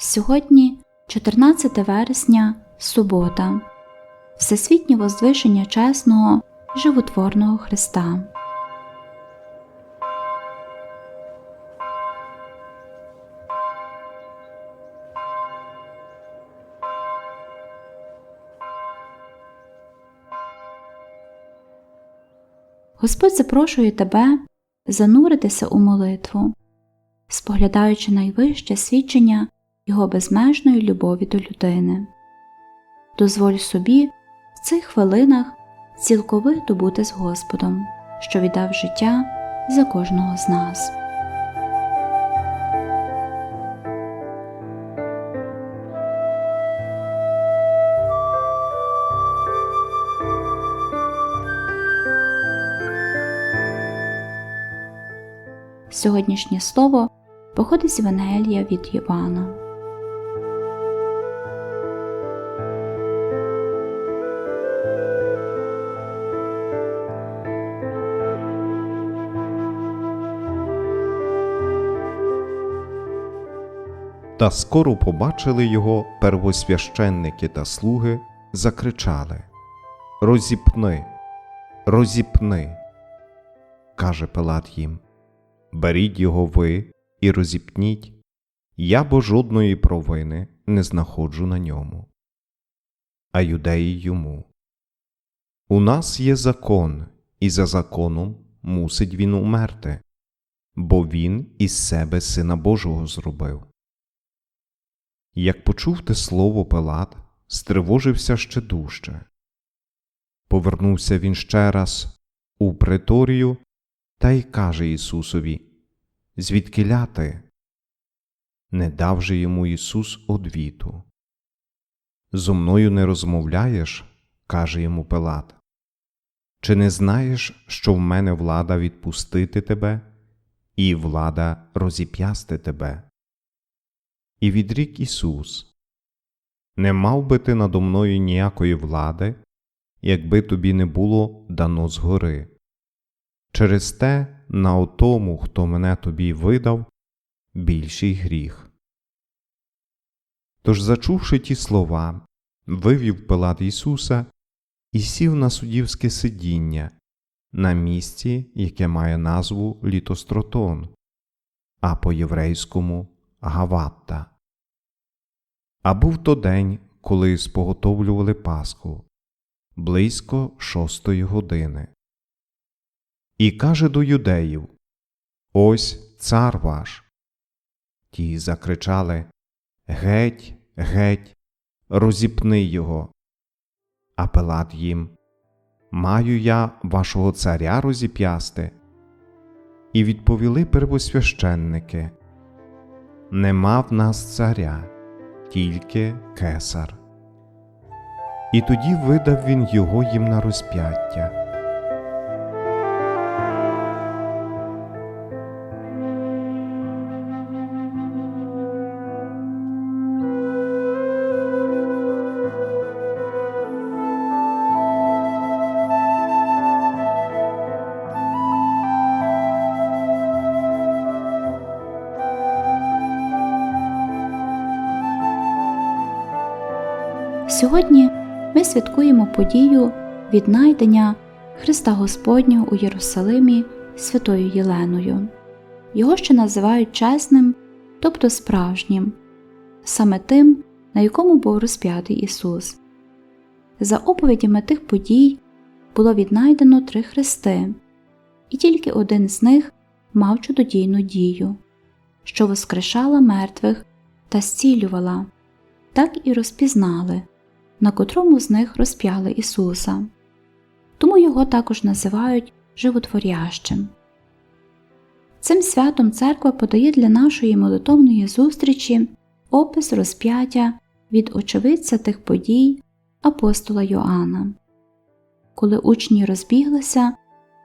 Сьогодні 14 вересня, субота, Всесвітнє возвишення чесного животворного Христа. Господь запрошує тебе зануритися у молитву, споглядаючи найвище свідчення Його безмежної любові до людини. Дозволь собі в цих хвилинах цілковито бути з Господом, що віддав життя за кожного з нас. Сьогоднішнє слово походить з Евангелія від Івана. Та скоро побачили його первосвященники та слуги, закричали Розіпни, розіпни. каже Пилат їм. Беріть його ви і розіпніть, я бо жодної провини не знаходжу на ньому. А юдеї йому. У нас є закон, і за законом мусить він умерти, бо він із себе сина Божого зробив. Як почув те слово Пилат, стривожився ще дужче. Повернувся він ще раз у приторію та й каже Ісусові Звідки ляти? Не дав же йому Ісус одвіту. Зо мною не розмовляєш, каже йому Пилат. Чи не знаєш, що в мене влада відпустити тебе, і влада розіп'ясти тебе? І відрік Ісус Не мав би ти надо мною ніякої влади, якби тобі не було дано згори. Через те на отому, хто мене тобі видав, більший гріх. Тож, зачувши ті слова, вивів Пилат Ісуса і сів на суддівське сидіння на місці, яке має назву Літостротон, а по єврейському Гаватта. А був то день, коли споготовлювали Пасху, близько шостої години. І каже до юдеїв Ось цар ваш. Ті закричали Геть, геть, розіпни його. А Пилат їм Маю я вашого царя розіп'ясти. І відповіли первосвященники Нема в нас царя, тільки кесар. І тоді видав він його їм на розп'яття. Сьогодні ми святкуємо подію віднайдення Христа Господнього у Єрусалимі святою Єленою. Його ще називають чесним, тобто справжнім, саме тим, на якому був розп'ятий Ісус. За оповідями тих подій було віднайдено три хрести, і тільки один з них мав чудодійну дію, що воскрешала мертвих та зцілювала, так і розпізнали на котрому з них розп'яли Ісуса, тому його також називають животворящим. Цим святом церква подає для нашої молитовної зустрічі опис розп'яття від очевидця тих подій апостола Йоанна. Коли учні розбіглися,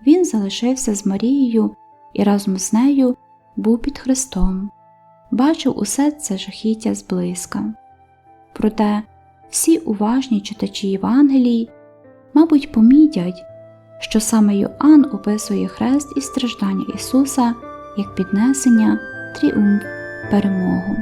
він залишився з Марією і разом з нею був під Христом, бачив усе це жахіття зблизька. Проте всі уважні читачі Євангелії, мабуть, помітять, що саме Йоанн описує хрест і страждання Ісуса як піднесення, тріумф, перемогу.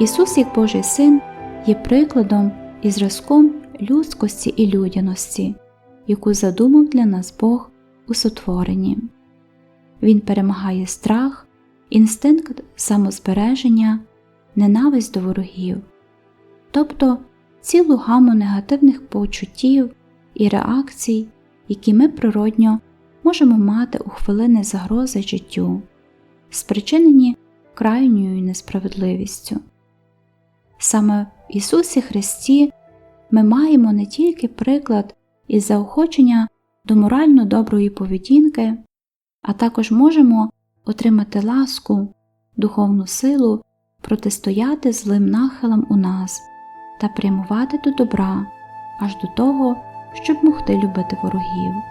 Ісус, як Божий Син, є прикладом і зразком людськості і людяності, яку задумав для нас Бог у сотворенні. Він перемагає страх, інстинкт самозбереження, ненависть до ворогів, тобто цілу гаму негативних почуттів і реакцій, які ми природньо можемо мати у хвилини загрози життю, спричинені крайньою несправедливістю. Саме в Ісусі Христі ми маємо не тільки приклад і заохочення до морально доброї поведінки, а також можемо отримати ласку, духовну силу протистояти злим нахилам у нас та прямувати до добра аж до того, щоб могти любити ворогів.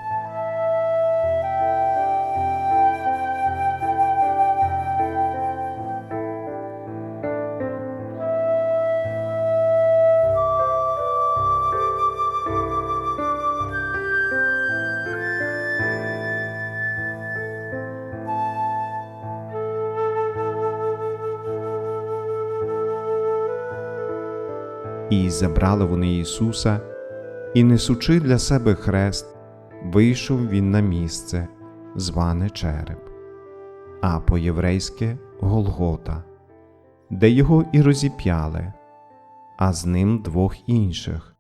І забрали вони Ісуса, і, несучи для себе хрест, вийшов він на місце, зване череп, а по-єврейськи Голгота, де його і розіп'яли, а з ним двох інших,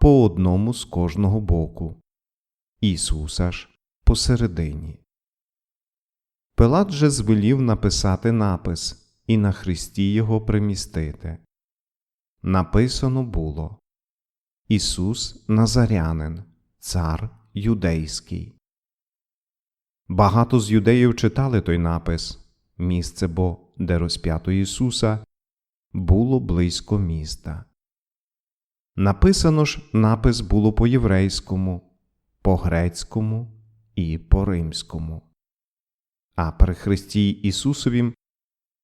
по одному з кожного боку, Ісуса ж посередині. Пилат же звелів написати напис і на хресті його примістити. Написано було Ісус Назарянин, цар юдейський. Багато з юдеїв читали той напис місце бо, де розп'ято Ісуса, було близько міста. Написано ж напис було по єврейському, по грецькому і по римському. А при Христі Ісусовім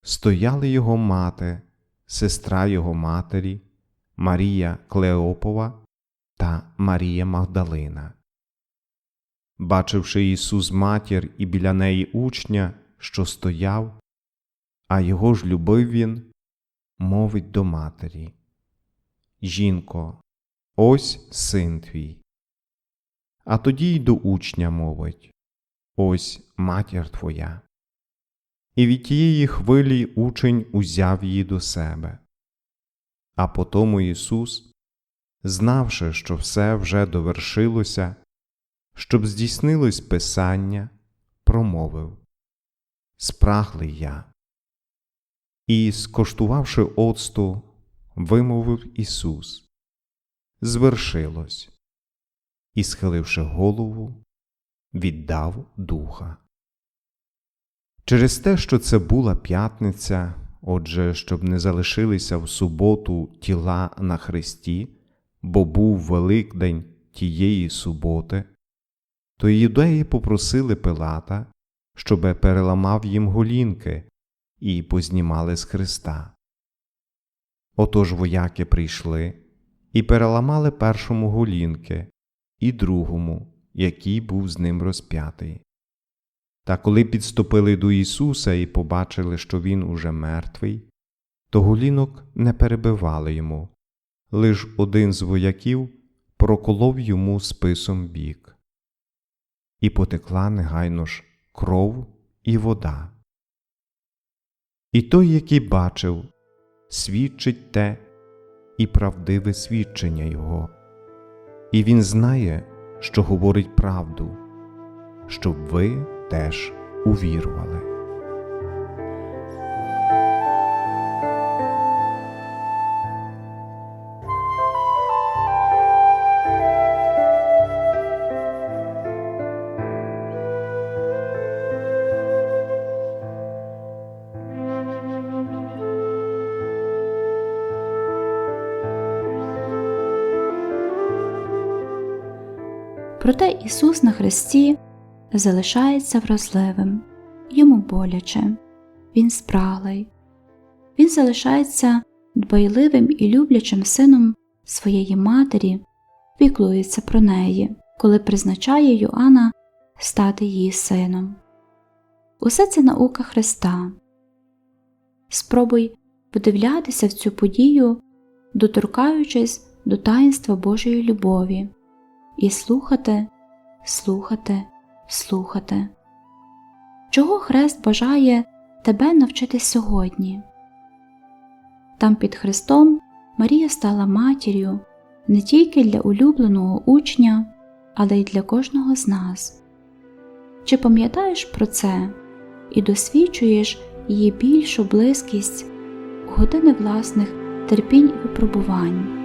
стояли його мати сестра його матері, Марія Клеопова та Марія Магдалина. Бачивши Ісус матір і біля неї учня, що стояв, а його ж любив він, мовить до матері Жінко, ось син твій. А тоді й до учня мовить Ось матір твоя. І від тієї хвилі учень узяв її до себе. А потому Ісус, знавши, що все вже довершилося, щоб здійснилось Писання, промовив Спраглий я. І, скоштувавши оцту, вимовив Ісус Звершилось, і, схиливши голову, віддав духа. Через те, що це була п'ятниця, отже, щоб не залишилися в суботу тіла на хресті, бо був Великдень тієї суботи, то юдеї попросили Пилата, щоби переламав їм голінки і познімали з хреста. Отож вояки прийшли і переламали першому голінки і другому, який був з ним розп'ятий. Та коли підступили до Ісуса і побачили, що Він уже мертвий, то голінок не перебивали йому, лиш один з вояків проколов йому списом бік. І потекла негайно ж кров і вода. І той, який бачив, свідчить те і правдиве свідчення Його, і він знає, що говорить правду, щоб ви теж увірували. Проте Ісус на хресті залишається вразливим, йому боляче, він спраглий, він залишається дбайливим і люблячим сином своєї матері, піклується про неї, коли призначає Йоанна стати її сином. Усе це наука Христа. Спробуй вдивлятися в цю подію, доторкаючись до таїнства Божої любові, і слухати, слухати, слухати. Чого Хрест бажає тебе навчити сьогодні? Там під Христом Марія стала матір'ю не тільки для улюбленого учня, але й для кожного з нас. Чи пам'ятаєш про це і досвідчуєш її більшу близькість у години власних терпінь і випробувань?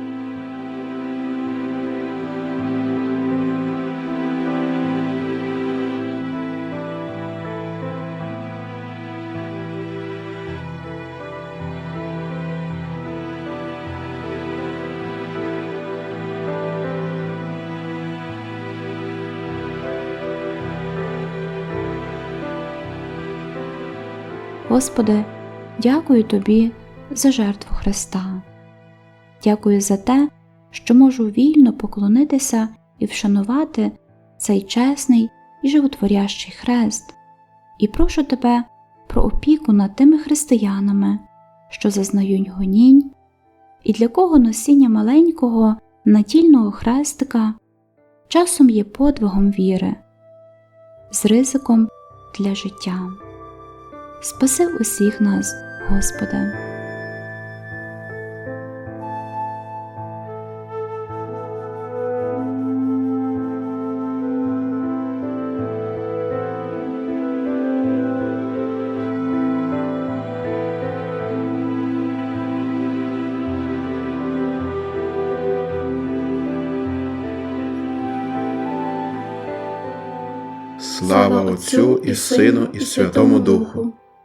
Господи, дякую Тобі за жертву Христа. Дякую за те, що можу вільно поклонитися і вшанувати цей чесний і животворящий хрест, і прошу Тебе про опіку над тими християнами, що зазнають гонінь, і для кого носіння маленького натільного хрестика часом є подвигом віри, з ризиком для життя. Спаси усіх нас, Господи. Слава Отцю і Сину, і Святому Духу,